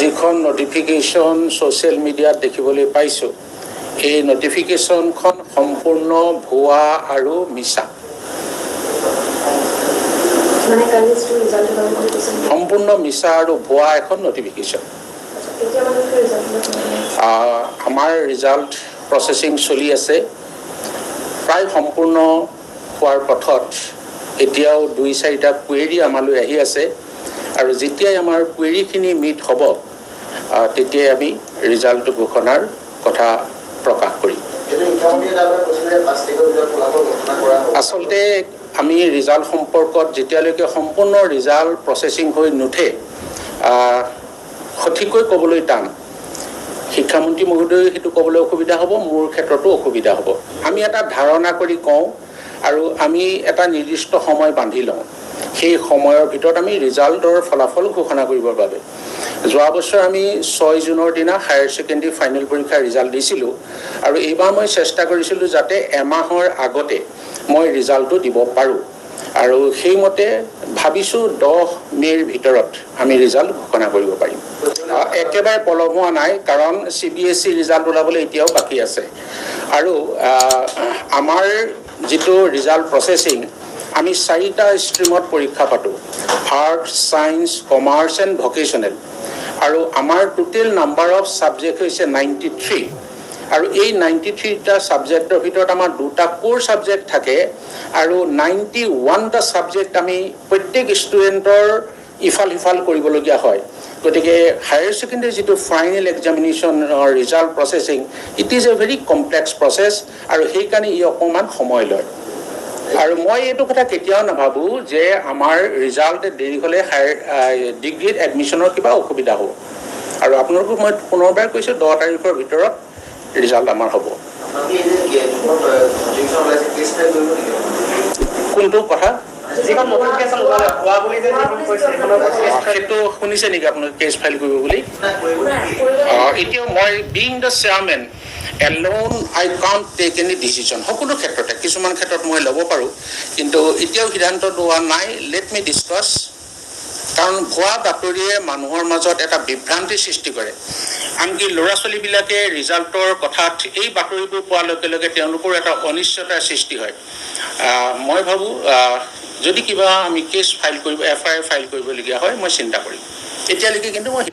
যিখন notification social মিডিয়াত দেখিবলৈ পাইছোঁ এই নটিফিকেশ্যনখন সম্পূৰ্ণ ভুৱা আৰু মিছা। সম্পূৰ্ণ মিছা আৰু ভুৱা এখন নটিফিকেশ্যন আমাৰ ৰিজাল্ট প্ৰচেচিং চলি আছে। প্ৰায় সম্পূৰ্ণ হোৱাৰ পথত এতিয়াও দুই চাৰিটা কুৱেৰী আমালৈ আহি আছে। আৰু যেতিয়াই আমাৰ কুৱেৰীখিনি মিট হ'ব তেতিয়াই আমি ৰিজাল্টটো ঘোষণাৰ কথা প্ৰকাশ কৰিম। আচলতে আমি ৰিজাল্ট সম্পৰ্কত যেতিয়ালৈকে সম্পূৰ্ণ ৰিজাল্ট প্ৰচেচিং হৈ নুঠে সঠিককৈ ক'বলৈ টান। শিক্ষামন্ত্ৰী মহোদয়ো সেইটো ক'বলৈ অসুবিধা হ'ব মোৰ ক্ষেত্ৰতো অসুবিধা হ'ব। আমি এটা ধাৰণা কৰি কওঁ আৰু আমি এটা নিৰ্দিষ্ট সময় বান্ধি লওঁ। সেই সময়ৰ ভিতৰত আমি ৰিজাল্টৰ ফলাফল ঘোষণা কৰিবৰ বাবে। যোৱা বছৰ আমি ছয় জুনৰ দিনা হায়াৰ ছেকেণ্ডেৰী ফাইনেল পৰীক্ষাৰ ৰিজাল্ট দিছিলোঁ আৰু এইবাৰ মই চেষ্টা কৰিছিলোঁ যাতে এমাহৰ আগতে মই ৰিজাল্টটো দিব পাৰোঁ। আৰু সেইমতে ভাবিছোঁ দহ মে'ৰ ভিতৰত আমি ৰিজাল্ট ঘোষণা কৰিব পাৰিম। একেবাৰে পলম হোৱা নাই কাৰণ C B S E result ওলাবলৈ এতিয়াও বাকী আছে। আৰু আমাৰ যিটো ৰিজাল্ট প্ৰচেচিং আমি চাৰিটা ষ্ট্ৰীমত পৰীক্ষা পাতোঁ। Arts science commerce and vocational আৰু আমাৰ টোটেল নাম্বাৰ অফ ছাবজেক্ট হৈছে নাইণ্টি থ্ৰী আৰু এই নাইণ্টি থ্ৰীটা ছাবজেক্টৰ ভিতৰত আমাৰ দুটা ক'ৰ ছাবজেক্ট থাকে আৰু নাইণ্টি ওৱানটা ছাবজেক্ট আমি প্ৰত্যেক ষ্টুডেণ্টৰ ইফাল সিফাল কৰিবলগীয়া হয়। গতিকে হায়াৰ ছেকেণ্ডেৰী যিটো final এক্সামিনেশ্যনৰ result processing it is a very complex process আৰু সেইকাৰণে ই অকণমান সময় লয়। আৰু মই এইটো কথা কেতিয়াও নাভাবোঁ যে আমাৰ ৰিজাল্ট দেৰি হ'লে হায়াৰ ডিগ্ৰীত এডমিশ্যনৰ কিবা অসুবিধা হ'ব। আৰু আপোনালোকক মই পুনৰবাৰ কৈছোঁ দহ তাৰিখৰ ভিতৰত ৰিজাল্ট আমাৰ হ'ব। কোনটো কথা? সেইটো শুনিছে নেকি আপোনালোকে কেছ ফাইল কৰিব বুলি? এতিয়াও মই being the chairman alone I can't take any decision সকলো ক্ষেত্ৰতে, কিছুমান ক্ষেত্ৰত মই ল'ব পাৰোঁ। কিন্তু এতিয়াও সিদ্ধান্ত লোৱা নাই। লেট মি ডিছকাছ কাৰণ ভুৱা বাতৰিয়ে মানুহৰ মাজত এটা বিভ্ৰান্তি সৃষ্টি কৰে। আনকি ল'ৰা ছোৱালীবিলাকে ৰিজাল্টৰ কথাত এই বাতৰিবোৰ পোৱাৰ লগে লগে তেওঁলোকৰ এটা অনিশ্চয়তাৰ সৃষ্টি হয়। মই ভাবোঁ যদি কিবা আমি কেছ ফাইল কৰিব এফ আই আৰ ফাইল কৰিবলগীয়া হয়, মই চিন্তা কৰিম। এতিয়ালৈকে কিন্তু মই